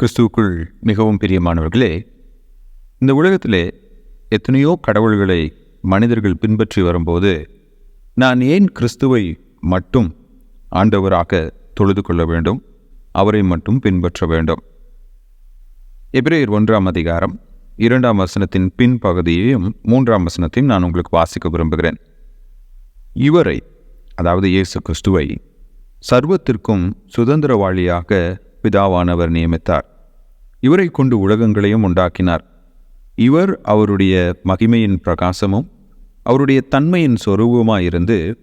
கிறிஸ்துவுக்குள் மிகவும் பிரியமானவர்களே இந்த உலகத்திலே எத்தனையோ கடவுள்களை மனிதர்கள் பின்பற்றி வரும்போது நான் ஏன் கிறிஸ்துவை மட்டும் ஆண்டவராக தொழுது கொள்ள வேண்டும் அவரை மட்டும் பின்பற்ற வேண்டும்? எபிரேயர் ஒன்றாம் அதிகாரம் இரண்டாம் வசனத்தின் பின்பகுதியையும் மூன்றாம் வசனத்தையும் நான் உங்களுக்கு வாசிக்க விரும்புகிறேன். இவரை அதாவது இயேசு கிறிஸ்துவை சர்வத்திற்கும் சுதந்திரவாளியாக பிதாவானவர் நியமித்தார். இவரை கொண்டு உலகங்களையும் உண்டாக்கினார். இவர் அவருடைய மகிமையின் பிரகாசமும் அவருடைய தன்மையின் சொரூபமாயிருந்து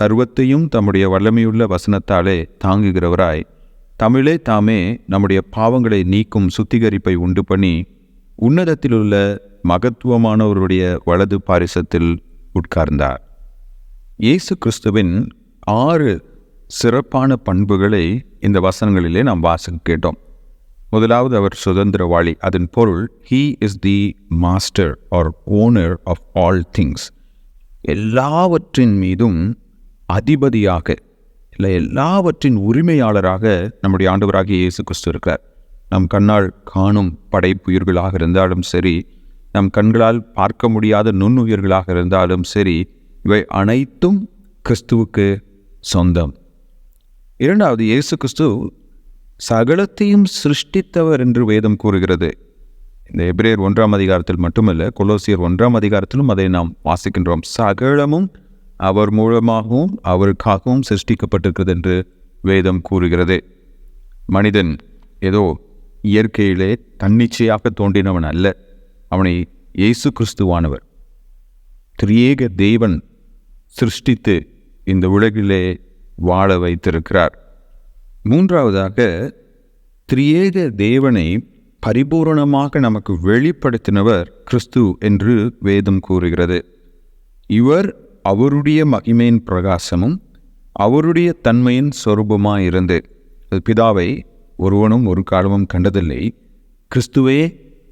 சர்வத்தையும் தம்முடைய வல்லமையுள்ள வசனத்தாலே தாங்குகிறவராய் தமிழே தாமே நம்முடைய பாவங்களை நீக்கும் சுத்திகரிப்பை உண்டு பண்ணி உன்னதத்திலுள்ள மகத்துவமானவருடைய வலது பாரிசத்தில் உட்கார்ந்தார். இயேசு கிறிஸ்துவின் ஆறு சிறப்பான பண்புகளை இந்த வசனங்களிலே நாம் வாசிக்க கேட்டோம். முதலாவது அவர் சுதந்திரவாளி. அதன் பொருள் he is the master or owner of all things எல்லாவற்றின் மீதும் அதிபதியாக இல்லை எல்லாவற்றின் உரிமையாளராக நம்முடைய ஆண்டவராகிய இயேசு கிறிஸ்து இருக்கிறார். நம் கண்ணால் காணும் படைப்புயிர்களாக இருந்தாலும் சரி நம் கண்களால் பார்க்க முடியாத நுண்ணுயிர்களாக இருந்தாலும் சரி இவை அனைத்தும் கிறிஸ்துவுக்கு சொந்தம். இரண்டாவது இயேசு கிறிஸ்து சகலத்தையும் சிருஷ்டித்தவர் என்று வேதம் கூறுகிறது. இந்த எபிரேயர் ஒன்றாம் அதிகாரத்தில் மட்டுமல்ல கொலோசியர் ஒன்றாம் அதிகாரத்திலும் அதை நாம் வாசிக்கின்றோம். சகலமும் அவர் மூலமாகவும் அவருக்காகவும் சிருஷ்டிக்கப்பட்டிருக்கிறது என்று வேதம் கூறுகிறது. மனிதன் ஏதோ இயற்கையிலே தன்னிச்சையாக தோன்றினவன் அல்ல. அவனை இயேசு கிறிஸ்துவானவர். திரியேக தேவன் சிருஷ்டித்து இந்த உலகிலே வாழ வைத்திருக்கிறார். மூன்றாவதாக திரியேக தேவனை பரிபூரணமாக நமக்கு வெளிப்படுத்தினவர் கிறிஸ்து என்று வேதம் கூறுகிறது. இவர் அவருடைய மகிமையின் பிரகாசமும் அவருடைய தன்மையின் சொரூபமாயிருந்து பிதாவை ஒருவனும் ஒரு காலமும் கண்டதில்லை கிறிஸ்துவே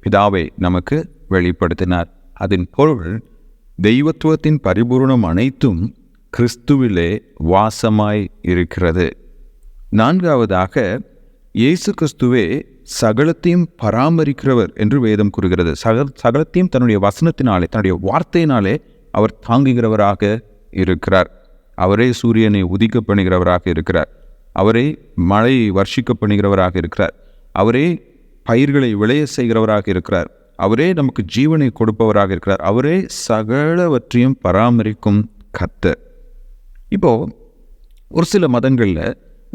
பிதாவை நமக்கு வெளிப்படுத்தினார். அதன் பொருள் தெய்வத்துவத்தின் பரிபூரணம் அனைத்தும் கிறிஸ்துவிலே வாசமாய் இருக்கிறது. நான்காவதாக இயேசு கிறிஸ்துவே சகலத்தையும் பராமரிக்கிறவர் என்று வேதம் கூறுகிறது. சக சகலத்தையும் தன்னுடைய வசனத்தினாலே தன்னுடைய வார்த்தையினாலே அவர் தாங்குகிறவராக இருக்கிறார். அவரே சூரியனை உதிக்க பண்ணுகிறவராக இருக்கிறார். அவரே மழையை வர்ஷிக்க பண்ணுகிறவராக இருக்கிறார். அவரே பயிர்களை விளைய செய்கிறவராக இருக்கிறார். அவரே நமக்கு ஜீவனை கொடுப்பவராக இருக்கிறார். அவரே சகலவற்றையும் பராமரிக்கும் கத்தர் இப்போது ஒரு சில மதங்களில்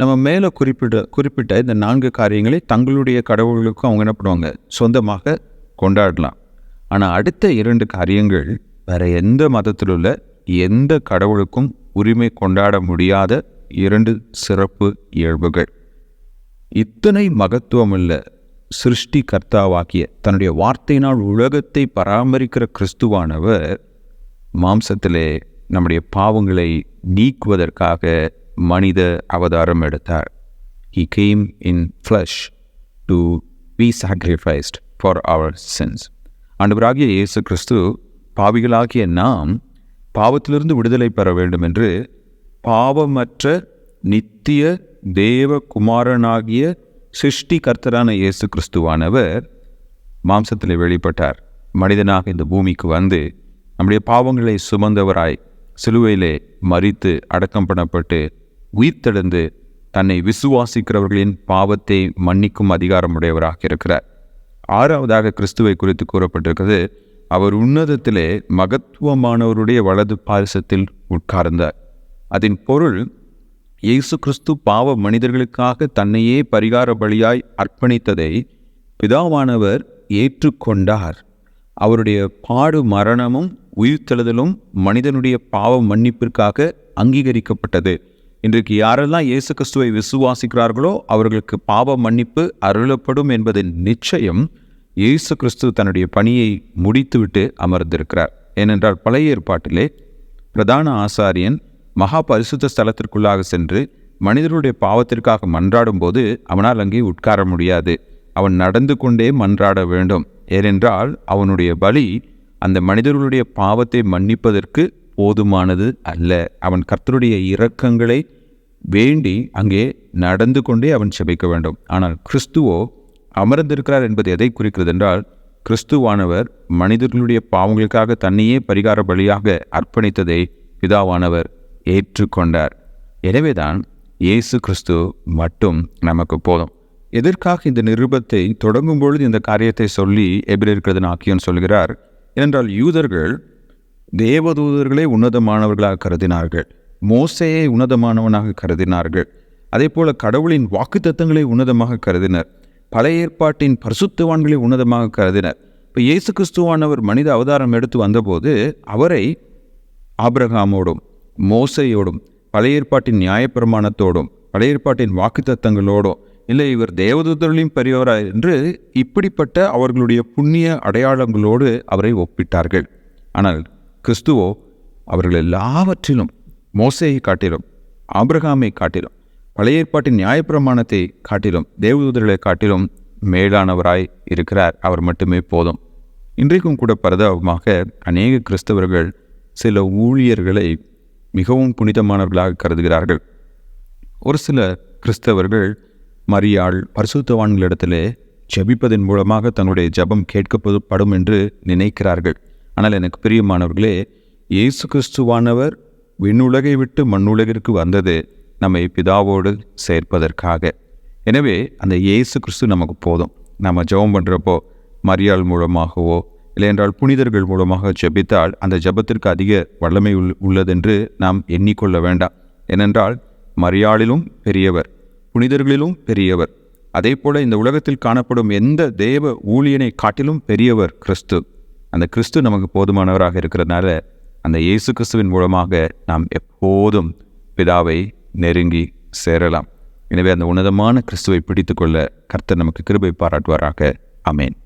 நம்ம மேலே குறிப்பிட்ட குறிப்பிட்ட இந்த நான்கு காரியங்களை தங்களுடைய கடவுளுக்கும் அவங்க என்ன பண்ணுவாங்க? சொந்தமாக கொண்டாடலாம். ஆனால் அடுத்த இரண்டு காரியங்கள் வேறு எந்த மதத்தில் உள்ள எந்த கடவுளுக்கும் உரிமை கொண்டாட முடியாத இரண்டு சிறப்பு இயல்புகள். இத்தனை மகத்துவமுள்ள சிருஷ்டி கர்த்தாவாக்கிய தன்னுடைய வார்த்தையினால் உலகத்தை பராமரிக்கிற கிறிஸ்துவானவர் மாம்சத்திலே நம்முடைய பாவங்களை நீக்குவதற்காக மனித அவதாரம் எடுத்தார். He came in flesh to be sacrificed for our sins ஆண்டவராகிய இயேசு கிறிஸ்து பாவிகளாகிய நாம் பாவத்திலிருந்து விடுதலை பெற வேண்டும் என்று பாவமற்ற நித்திய தேவ குமாரனாகிய சிருஷ்டி கர்த்தரான இயேசு கிறிஸ்துவானவர் மாம்சத்தில் வெளிப்பட்டார். மனிதனாக இந்த பூமிக்கு வந்து நம்முடைய பாவங்களை சுமந்தவராய் சிலுவையிலே மறித்து அடக்கம் பண்ணப்பட்டு உயிர்த்தெழுந்து தன்னை விசுவாசிக்கிறவர்களின் பாவத்தை மன்னிக்கும் அதிகாரமுடையவராக இருக்கிறார் ஆறாவதாக கிறிஸ்துவை குறித்து கூறப்பட்டிருக்கிறது அவர் உன்னதத்திலே மகத்துவமானவருடைய வலது பாரிசத்தில் உட்கார்ந்தார். அதன் பொருள் இயேசு கிறிஸ்து பாவ மனிதர்களுக்காக தன்னையே பரிகார பலியாய் அர்ப்பணித்ததை பிதாவானவர் ஏற்றுக்கொண்டார். அவருடைய பாடு மரணமும் உயிர்த்தெழுதலும் மனிதனுடைய பாவ மன்னிப்பிற்காக அங்கீகரிக்கப்பட்டது. இன்றைக்கு யாரெல்லாம் இயேசு கிறிஸ்துவை விசுவாசிக்கிறார்களோ அவர்களுக்கு பாவ மன்னிப்பு அருளப்படும் என்பதின் நிச்சயம் இயேசு கிறிஸ்து தன்னுடைய பணியை முடித்துவிட்டு அமர்ந்திருக்கிறார். ஏனென்றால் பழைய ஏற்பாட்டிலே பிரதான ஆசாரியன் மகா பரிசுத்த ஸ்தலத்திற்குள்ளாக சென்று மனிதருடைய பாவத்திற்காக மன்றாடும் போது அவனால் அங்கே உட்கார முடியாது. அவன் நடந்து கொண்டே மன்றாட வேண்டும். ஏனென்றால் அவனுடைய பலி அந்த மனிதர்களுடைய பாவத்தை மன்னிப்பதற்கு போதுமானது அல்ல. அவன் கர்த்தருடைய இரக்கங்களை வேண்டி அங்கே நடந்து கொண்டே அவன் செபிக்க வேண்டும். ஆனால் கிறிஸ்துவோ அமர்ந்திருக்கிறார் என்பது எதை குறிக்கிறது என்றால் கிறிஸ்துவானவர் மனிதர்களுடைய பாவங்களுக்காக தன்னையே பரிகார பலியாக அர்ப்பணித்ததை பிதாவானவர் ஏற்றுக்கொண்டார். எனவேதான் இயேசு கிறிஸ்து மட்டும் நமக்கு போதும். எதற்காக இந்த நிருபத்தை தொடங்கும் பொழுது இந்த காரியத்தை சொல்லி எபிரேற்கிறது ஆக்கியன் சொல்கிறார்? ஏனென்றால் யூதர்கள் தேவதூதர்களே உன்னதமானவர்களாக கருதினார்கள். மோசையை உன்னதமானவனாக கருதினார்கள். அதே போல கடவுளின் வாக்குத்தத்தங்களை உன்னதமாக கருதினர். பழைய ஏற்பாட்டின் பரிசுத்துவான்களை உன்னதமாக கருதினர். இப்போ இயேசு கிறிஸ்துவானவர் மனித அவதாரம் எடுத்து வந்தபோது அவரை ஆபிரகாமோடும் மோசையோடும் பழைய ஏற்பாட்டின் நியாயப்பிரமாணத்தோடும் பழைய ஏற்பாட்டின் வாக்குத்தத்தங்களோடும் இல்லை இவர் தேவதூதர்களின் பெரியவரா என்று இப்படிப்பட்ட அவர்களுடைய புண்ணிய அடையாளங்களோடு அவரை ஒப்பிட்டார்கள். ஆனால் கிறிஸ்துவோ அவர்கள் எல்லாவற்றிலும் மோசையை காட்டிலும் ஆபிரகாமை காட்டிலும் பழைய ஏற்பாட்டின் நியாயப்பிரமாணத்தை காட்டிலும் தேவதூதர்களை காட்டிலும் மேலானவராய் இருக்கிறார். அவர் மட்டுமே போதும். இன்றைக்கும் கூட பரதாபமாக அநேக கிறிஸ்தவர்கள் சில ஊழியர்களை மிகவும் புனிதமானவர்களாக கருதுகிறார்கள். ஒரு சில கிறிஸ்தவர்கள் மரியாள் பரிசுத்தவான்களிடத்திலே ஜெபிப்பதன் மூலமாக தன்னுடைய ஜெபம் கேட்கப்படும் என்று நினைக்கிறார்கள். ஆனால் எனக்கு பிரியமானவர்களே இயேசு கிறிஸ்துவானவர் விண்ணுலகை விட்டு மண்ணுலகிற்கு வந்தது நம்மை பிதாவோடு சேர்ப்பதற்காக. எனவே அந்த இயேசு கிறிஸ்து நமக்கு போதும். நம்ம ஜெபம் பண்ணுறப்போ மரியாள் மூலமாகவோ இல்லையென்றால் புனிதர்கள் மூலமாக ஜெபித்தால் அந்த ஜெபத்திற்கு அதிக வல்லமை உள் உள்ளதென்று நாம் எண்ணிக்கொள்ள வேண்டாம். ஏனென்றால் மரியாளிலும் பெரியவர். புனிதர்களிலும் பெரியவர். அதே போல இந்த உலகத்தில் காணப்படும் எந்த தேவ ஊழியனை காட்டிலும் பெரியவர் கிறிஸ்து. அந்த கிறிஸ்து நமக்கு போதுமானவராக இருக்கிறதுனால அந்த இயேசு கிறிஸ்துவின் மூலமாக நாம் எப்போதும் பிதாவை நெருங்கி சேரலாம். எனவே அந்த உன்னதமான கிறிஸ்துவை பிடித்துக்கொள்ள கர்த்தர் நமக்கு கிருபை பாராட்டுவாராக. அமேன்